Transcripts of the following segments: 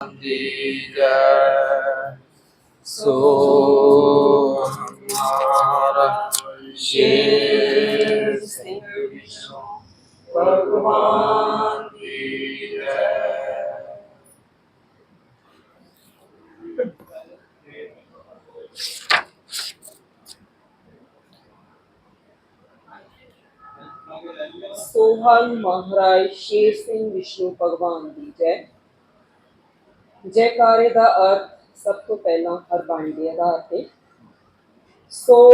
ਦੀ ਜੈ। ਸੋ ਮਾਰਾ ਸ਼ੇਰ ਸਿੰਘ ਵਿਸ਼ਨੂੰ ਭਗਵਾਨ ਦੀ ਜੈ। ਸੋਹਲ ਮਹਾਰਾਜ, ਸ਼ੇਰ ਸਿੰਘ ਵਿਸ਼ਨੂੰ ਭਗਵਾਨ ਦੀ ਜੈ। ਜੈਕਾਰੇ ਦਾ ਅਰਥ ਸਭ ਤੋਂ ਪਹਿਲਾਂ ਹਰਬਾਣੀ ਦੇ ਆਧਾਰ ਤੇ। ਸੋ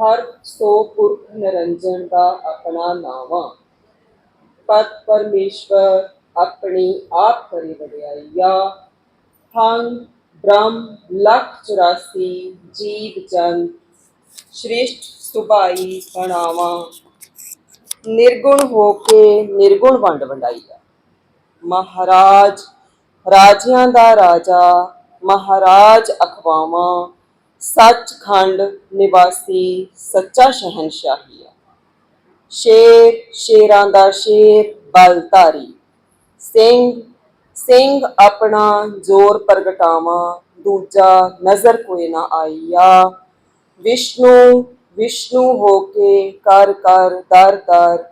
ਹਰ ਸੋ ਪੁਰਖ ਨਿਰੰਜਨ ਦਾ ਆਪਣਾ ਨਾਵਾ। ਪਤ ਪਰਮੇਸ਼ਵਰ ਆਪਣੀ ਆਪ ਕਰੇ ਵਡਿਆਈਆ। ਹੰ ਬ੍ਰਹਮ ਲਖ 84 ਜੀਵ ਜਨ ਸ੍ਰਿਸ਼ਟ ਸੁਭਾਈ ਬਣਾਵਾ ਨਿਰਗੁਣ ਹੋ ਕੇ ਨਿਰਗੁਣ ਵੰਡ ਵੰਡਾਈ ਮਹਾਰਾਜ ਰਾਜਿਆਂ ਦਾ ਰਾਜਾ, ਮਹਾਰਾਜ ਅਖਵਾਵਾਂ, ਸੱਚਖੰਡ ਨਿਵਾਸੀ, ਸੱਚਾ ਸ਼ਹਿਨਸ਼ਾਹੀ ਆ। ਸ਼ੇਰ, ਸ਼ੇਰਾਂ ਦਾ ਸ਼ੇਰ, ਬਲਧਾਰੀ। ਸਿੰਘ ਸਿੰਘ ਆਪਣਾ ਜ਼ੋਰ ਪ੍ਰਗਟਾਵਾਂ, ਦੂਜਾ ਨਜ਼ਰ ਕੋਈ ਨਾ ਆਈਆ। ਵਿਸ਼ਨੂੰ ਵਿਸ਼ਨੂੰ ਹੋ ਕੇ ਕਰ ਕਰ ਦਰ ਦਰ,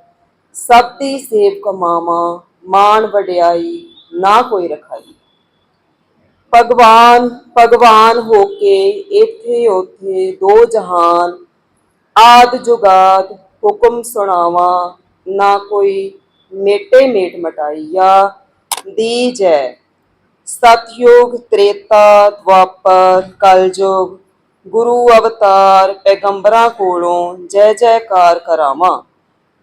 ਸਭ ਦੀ ਸੇਵ ਕਮਾਵਾ, ਮਾਣ ਵਡਿਆਈ ਨਾ ਕੋਈ ਰਖਾਈ। ਭਗਵਾਨ ਭਗਵਾਨ ਹੋ ਕੇ ਇੱਥੇ ਉਥੇ ਦੋ ਜਹਾਨ, ਆਦ ਜੁਗਾਦ ਹੁਕਮ ਸੁਣਾਵਾ, ਨਾ ਕੋਈ ਮੇਟੇ ਮੇਟ ਮਟਾਈਆ। ਦੀ ਜੈ ਸਤਯੁਗ ਤ੍ਰੇਤਾ ਦਵਾਪਰ ਕਲਯੁਗ, ਗੁਰੂ ਅਵਤਾਰ ਪੈਗੰਬਰਾਂ ਕੋਲੋਂ ਜੈ ਜੈਕਾਰ ਕਰਾਵਾਂ।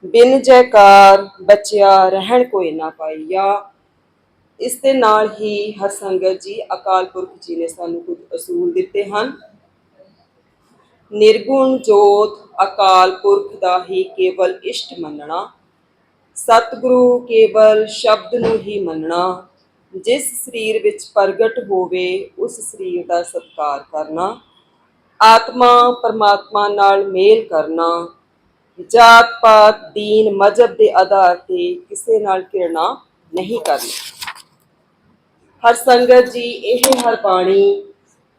ਬਿਨ ਜੈਕਾਰ ਬਚਿਆ ਰਹਿਣ ਕੋਈ ਨਾ ਪਾਈਆ। ਇਸ ਦੇ ਨਾਲ ਹੀ ਹਰ ਸੰਗਤ ਜੀ ਅਕਾਲ ਪੁਰਖ ਜੀ ਨੇ ਸਾਨੂੰ ਕੁਝ ਅਸੂਲ ਦਿੱਤੇ ਹਨ। ਨਿਰਗੁਣ ਜੋਤ ਅਕਾਲ ਪੁਰਖ ਦਾ ਹੀ ਕੇਵਲ ਇਸ਼ਟ ਮੰਨਣਾ, ਸਤਿਗੁਰੂ ਕੇਵਲ ਸ਼ਬਦ ਨੂੰ ਹੀ ਮੰਨਣਾ, ਜਿਸ ਸਰੀਰ ਵਿੱਚ ਪ੍ਰਗਟ ਹੋਵੇ ਉਸ ਸਰੀਰ ਦਾ ਸਤਕਾਰ ਕਰਨਾ, ਆਤਮਾ ਪਰਮਾਤਮਾ ਨਾਲ ਮੇਲ ਕਰਨਾ ਜਾਤ ਪਾਤ ਦੀਨ ਮਜਬ ਦੇ ਆਧਾਰ ਤੇ ਕਿਸੇ ਨਾਲ ਘਿਰਣਾ ਨਹੀਂ ਕਰਨੀ। ਹਰ ਸੰਗਤ ਜੀ, ਇਹ ਹਰ ਬਾਣੀ।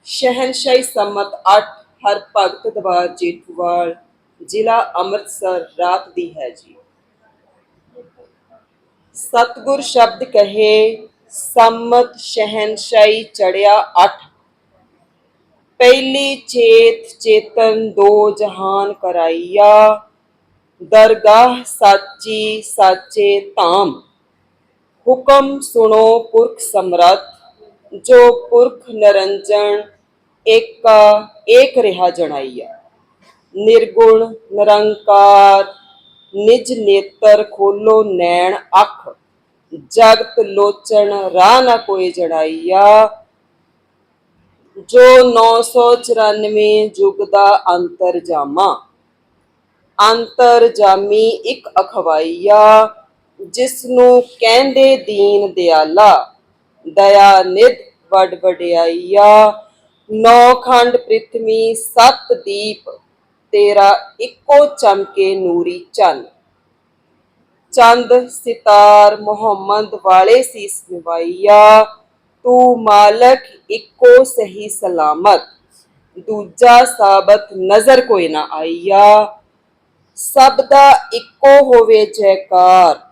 ਸ਼ਹਿਨਸ਼ਾਹੀ ਸੰਮਤ 8 ਹਰ ਭਗਤ ਦਵਾਰ ਜੇਠੂਵਾਲ ਜ਼ਿਲ੍ਹਾ ਅੰਮ੍ਰਿਤਸਰ, ਰਾਤ ਦੀ ਹੈ ਜੀ। ਸਤਗੁਰ ਸ਼ਬਦ ਕਹੇ, ਸੰਮਤ ਸ਼ਹਿਨਸ਼ਾਹੀ ਚੜਿਆ 8 ਪਹਿਲੀ ਚੇਤ ਚੇਤਨ ਦੋ ਜਹਾਨ ਕਰਾਈਆ। ਦਰਗਾਹ ਸਾਚੀ ਸਾਚੇ ਧਾਮ। ਹੁਕਮ ਸੁਣੋ ਪੁਰਖ ਸਮਰੱਥ ਜੋ ਪੁਰਖ ਨਿਰੰਜਨ ਏਕਾ ਏਕ ਰਿਹਾ ਜਣਾਈਆ ਨਿਰਗੁਣ ਨਿਰੰਕਾਰ ਨਿਜ ਨੇਤਰ ਖੋਲੋ ਨੈਣ ਅੱਖ ਜਗਤ ਲੋਚਨ ਰਾਹ ਨਾ ਕੋਈ ਜੜਾਈਆ ਜੋ 994 ਯੁਗ ਦਾ ਅੰਤਰ ਜਾਮਾ ਅੰਤਰ ਜਾਮੀ ਇੱਕ ਅਖਵਾਈਆ ਜਿਸ ਨੂੰ ਕਹਿੰਦੇ ਦੀਨ ਦਿਆਲਾ, ਦਇਆ ਨਿਧ ਵਡ ਵਡਿਆਈਆ, ਨੌ ਖੰਡ ਪ੍ਰਿਥਵੀ, ਸੱਤ ਦੀਪ, ਤੇਰਾ ਇੱਕੋ ਚਮਕੇ ਨੂਰੀ ਚੰਨ। ਚੰਦ, ਸਿਤਾਰ, ਮੁਹੰਮਦ ਵਾਲੇ ਸੀਸ ਨਿਵਾਈਆ, ਤੂੰ ਮਾਲਕ ਇੱਕੋ ਸਹੀ ਸਲਾਮਤ, ਦੂਜਾ ਸਾਬਤ ਨਜ਼ਰ ਕੋਈ ਨਾ ਆਈਆ। ਸਭ ਦਾ ਇੱਕੋ ਹੋਵੇ ਜੈਕਾਰ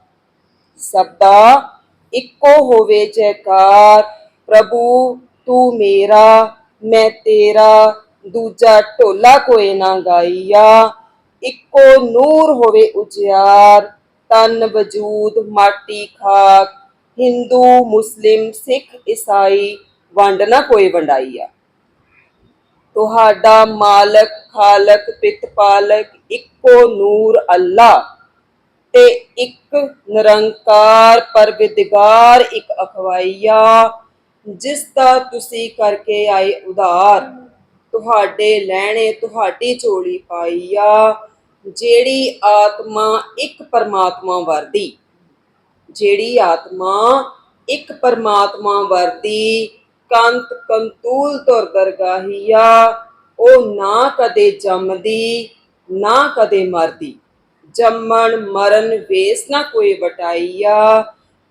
ਸਭ ਦਾ ਇੱਕੋ ਹੋਵੇ ਜੈਕਾਰ। ਪ੍ਰਭੂ, ਤੂੰ ਮੇਰਾ, ਮੈਂ ਤੇਰਾ, ਦੂਜਾ ਢੋਲਾ ਕੋਈ ਨਾ ਗਾਈਆ। ਇੱਕੋ ਨੂਰ ਹੋਵੇ ਉਜਿਆਰ। ਤਨ ਵਜੂਦ ਮਾਟੀ ਖਾਕ। ਹਿੰਦੂ, ਮੁਸਲਿਮ, ਸਿੱਖ, ਈਸਾਈ, ਵੰਡ ਨਾ ਕੋਈ ਵੰਡਾਈਆ। ਤੁਹਾਡਾ ਮਾਲਕ, ਖਾਲਕ ਪਿਤ ਪਾਲਕ ਇੱਕੋ ਨੂਰ ਅੱਲਾ। ਤੇ ਇੱਕ ਨਿਰੰਕਾਰ ਪਰਵਿਦਗਾਰ, ਇੱਕ ਅਖਵਾਈਆ, ਜਿਸ ਦਾ ਤੁਸੀਂ ਕਰਕੇ ਆਏ ਉਧਾਰ। ਤੁਹਾਡੇ ਲੈਣੇ ਤੁਹਾਡੀ ਝੋਲੀ ਪਾਈਆ ਜਿਹੜੀ ਆਤਮਾ ਇੱਕ ਪਰਮਾਤਮਾ ਵਰਦੀ। ਜਿਹੜੀ ਆਤਮਾ ਇੱਕ ਪਰਮਾਤਮਾ ਵਰਦੀ, ਕੰਤ ਕੰਤੂਲ ਤੁਰ ਦਰਗਾਹੀਆ ਉਹ ਨਾ ਕਦੇ ਜੰਮਦੀ, ਨਾ ਕਦੇ ਮਰਦੀ। ਜੰਮਣ ਮਰਨ ਵੇਸ ਨਾ ਕੋਈ ਵਟਾਈਆ।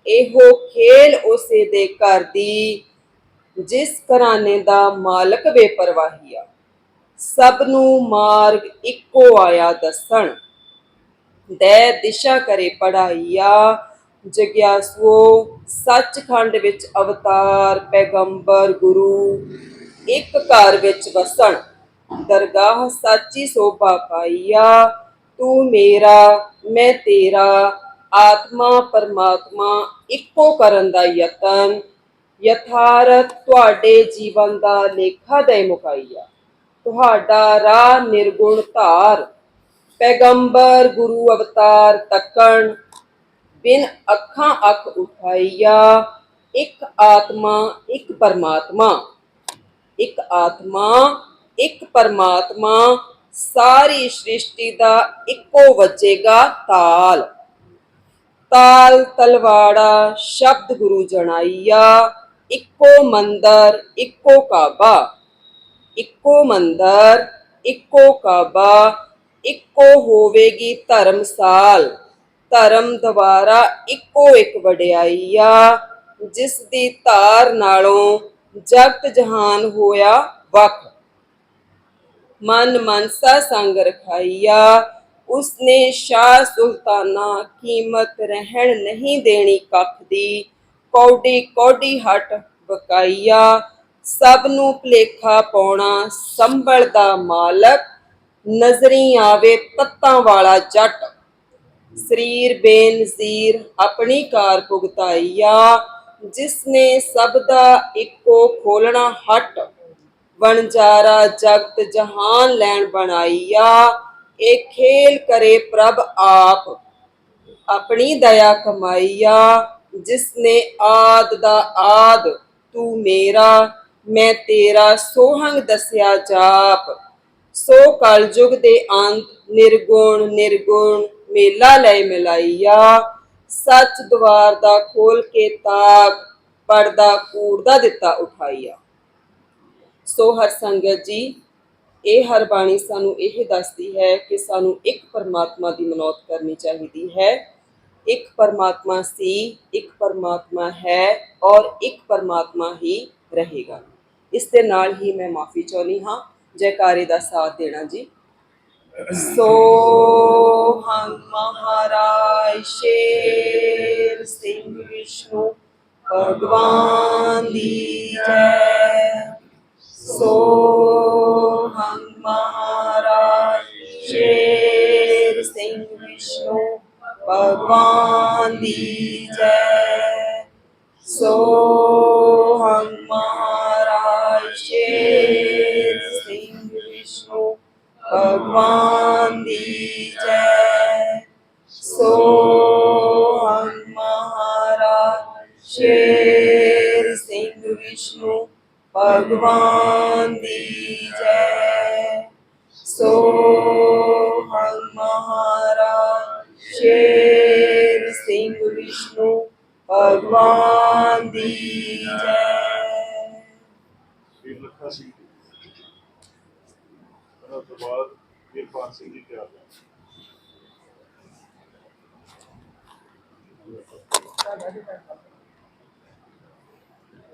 ਇਹੋ ਖੇਲ ਉਸੇ ਦੇ ਘਰ ਦੀ, ਜਿਸ ਘਰਾਨੇ ਦਾ ਮਾਲਕ ਬੇਪਰਵਾਹੀਆ। ਸਭ ਨੂੰ ਮਾਰਗ ਇੱਕੋ ਆਇਆ ਦੱਸਣ। ਦੈ ਦਿਸ਼ਾ ਕਰੇ ਪੜਾਈਆ। ਜਗਿਆਸੂ ਸੱਚਖੰਡ ਵਿੱਚ ਅਵਤਾਰ, ਪੈਗੰਬਰ, ਗੁਰੂ, ਇੱਕ ਘਰ ਵਿੱਚ ਵਸਣ। ਦਰਗਾਹ ਸਾਚੀ ਸੋਭਾ ਪਾਈਆ। ਤੂੰ ਮੇਰਾ, ਮੈਂ ਤੇਰਾ, ਆਤਮਾ ਪਰਮਾਤਮਾ ਇੱਕੋ ਕਰਨ ਦਾ ਯਤਨ। ਯਥਾਰਥ ਤੁਹਾਡੇ ਜੀਵਨ ਦਾ ਲੇਖਾ ਦੇ ਮੁਕਾਈਆ ਤੁਹਾਡਾ ਰਾਹ ਨਿਰਗੁਣ ਧਾਰ। ਪੈਗੰਬਰ ਗੁਰੂ ਅਵਤਾਰ ਤੱਕਣ ਬਿਨ ਅੱਖਾਂ ਅੱਖ ਉਠਾਈਆ। ਇੱਕ ਆਤਮਾ, ਇੱਕ ਪਰਮਾਤਮਾ। ਇੱਕ ਆਤਮਾ, ਇੱਕ ਪਰਮਾਤਮਾ। ਸਾਰੀ ਸ੍ਰਿਸ਼ਟੀ ਦਾ ਇੱਕੋ ਵੱਜੇਗਾ ਤਾਲ। ਤਾਲ ਤਲਵਾੜਾ ਸ਼ਬਦ ਗੁਰੂ ਜਣਾਈਆ, ਇੱਕੋ ਮੰਦਰ, ਇੱਕੋ ਕਾਬਾ। ਇੱਕੋ ਮੰਦਰ, ਇੱਕੋ ਕਾਬਾ, ਇੱਕੋ ਹੋਵੇਗੀ ਧਰਮਸਾਲ। ਧਰਮ ਦੁਆਰਾ ਇੱਕੋ ਇੱਕ ਵਡਿਆਈਆ ਜਿਸ ਦੀ ਧਾਰ ਨਾਲੋਂ ਜਗਤ ਜਹਾਨ ਹੋਇਆ ਵੱਖ। ਮਨ ਮਨਸਾ ਸੰਗ ਰਖਾਈਆ। ਉਸਨੇ ਸ਼ਾਹ ਸੁਲਤਾਨਾ ਕੀਮਤ ਰਹਿਣ ਨਹੀਂ ਦੇਣੀ ਕੱਖ ਦੀ। ਕੌਡੀ ਕੌਡੀ ਹਟ ਬਕਾਈਆ। ਸਭ ਨੂੰ ਭਲੇਖਾ ਪਾਉਣਾ ਸੰਭਲ ਦਾ ਮਾਲਕ। ਨਜ਼ਰੀ ਆਵੇ ਤੱਤਾਂ ਵਾਲਾ ਜੱਟ। ਸਰੀਰ ਬੇਨਜ਼ੀਰ ਆਪਣੀ ਕਾਰ ਭੁਗਤਾਈਆ। ਜਿਸ ਨੇ ਸਭ ਦਾ ਇੱਕੋ ਖੋਲਣਾ ਹਟ ਵਣਜਾਰਾ ਜਗਤ ਜਹਾਨ ਲੈਣ ਬਣਾਈਆ। ਇਹ ਖੇਲ ਕਰੇ ਪ੍ਰਭ ਆਪ, ਆਪਣੀ ਦਇਆ ਕਮਾਈਆ। ਜਿਸ ਨੇ ਆਦ ਦਾ ਆਦ, ਤੂੰ ਮੇਰਾ, ਮੈਂ ਤੇਰਾ ਸੋਹੰਗ ਦੱਸਿਆ ਜਾਪ। ਸੋ ਕਲਯੁਗ ਦੇ ਅੰਤ ਨਿਰਗੁਣ ਨਿਰਗੁਣ ਮੇਲਾ ਲੈ ਮਿਲਾਈਆ। ਸੱਚ ਦਵਾਰ ਦਾ ਖੋਲ ਕੇ ਤਾਕ ਪਰਦਾ ਕੂੜ ਦਿੱਤਾ ਉਠਾਈਆ। ਸੋ ਹਰ ਸੰਗਤ ਜੀ, ਇਹ ਹਰ ਬਾਣੀ ਸਾਨੂੰ ਇਹ ਦੱਸਦੀ ਹੈ ਕਿ ਸਾਨੂੰ ਇੱਕ ਪਰਮਾਤਮਾ ਦੀ ਮਨੌਤ ਕਰਨੀ ਚਾਹੀਦੀ ਹੈ। ਇੱਕ ਪਰਮਾਤਮਾ ਸੀ, ਇੱਕ ਪਰਮਾਤਮਾ ਹੈ ਔਰ ਇੱਕ ਪਰਮਾਤਮਾ ਹੀ ਰਹੇਗਾ। ਇਸ ਦੇ ਨਾਲ ਹੀ ਮੈਂ ਮਾਫੀ ਚਾਹੁੰਦੀ ਹਾਂ। ਜੈਕਾਰੇ ਦਾ ਸਾਥ ਦੇਣਾ ਜੀ। ਸੋ ਹਮ ਮਹਾਰਾਜ ਸ਼ੇਰ ਸਿੰਘ ਵਿਸ਼ਨੂੰ ਭਗਵਾਨ ਦੀ ਜੈ। ਸੋ ਹਮ ਮਹਾਰਾਜ ਸ਼ੇਰ ਸਿੰਘ ਵਿਸ਼ਨੂੰ ਭਗਵਾਨ ਦੀ ਜੈ ਸੋ ਹਮ ਮਹਾਰਾਜ ਸ਼ੇਰ ਸਿੰਘ ਵਿਸ਼ਨੂੰ ਭਗਵਾਨ ਦੀ ਜੈ ਭਗਵਾਨ ਦੀ ਜੈ। ਸੋ ਹਮ ਮਹਾਰਾਜ ਸ਼ੇਰ ਸਿੰਘ ਵਿਸ਼ਨੂੰ ਭਗਵਾਨ ਦੀ ਜੈ। ਵੀਰ ਲੱਖਾ ਸਿੰਘ ਉਹਨਾਂ ਤੋਂ ਬਾਅਦ ਵੀਰਪਾਲ ਸਿੰਘ ਜੀ ਤਿਆਰ ਹੈ